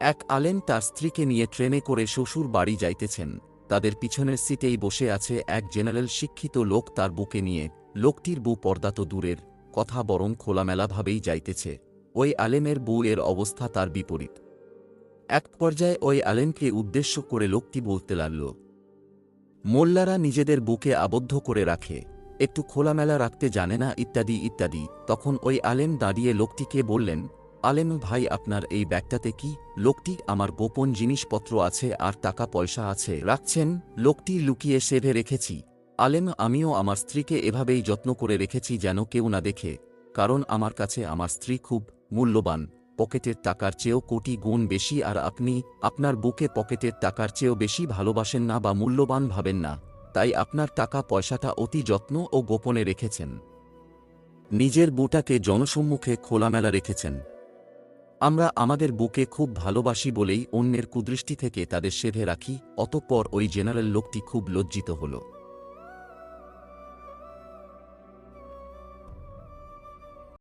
এক আলেন তার স্ত্রীকে নিয়ে ট্রেনে করে শ্বশুর বাড়ি যাইতেছেন। তাদের পিছনের সিটেই বসে আছে এক জেনারেল শিক্ষিত লোক তার বুকে নিয়ে। লোকটির বউ পর্দা তো দূরের, কথা বরং খোলামেলাভাবেই যাইতেছে। ওই আলেমের বউ এর অবস্থা তার বিপরীত। এক পর্যায়ে ওই আলেমকে উদ্দেশ্য করে লোকটি বলতে লাগল, মোল্লারা নিজেদের বুকে আবদ্ধ করে রাখে, একটু খোলামেলা রাখতে জানে না ইত্যাদি ইত্যাদি। তখন ওই আলেম দাঁড়িয়ে লোকটিকে বললেন আলেম ভাই, আপনার এই ব্যাগটাতে কি? লোকটি আমার গোপন জিনিসপত্র আছে আর টাকা পয়সা আছে। রাখছেন? লোকটি লুকিয়ে সেভে রেখেছি। আলেম, আমিও আমার স্ত্রীকে এভাবেই যত্ন করে রেখেছি যেন কেউ না দেখে। কারণ আমার কাছে আমার স্ত্রী খুব মূল্যবান। পকেটের টাকার চেয়েও কোটি গুণ বেশি আর আপনি আপনার বুকে পকেটের টাকার চেয়েও বেশি ভালোবাসেন না বা মূল্যবান ভাবেন না। তাই আপনার টাকা পয়সাটা অতি যত্ন ও গোপনে রেখেছেন। নিজের বুটাকে জনসম্মুখে খোলামেলা রেখেছেন। আমরা আমাদের বুকে খুব ভালোবাসি বলেই অন্যের কুদৃষ্টি থেকে তাদের সেধে রাখি, অতঃপর ওই জেনারেল লোকটি খুব লজ্জিত হল।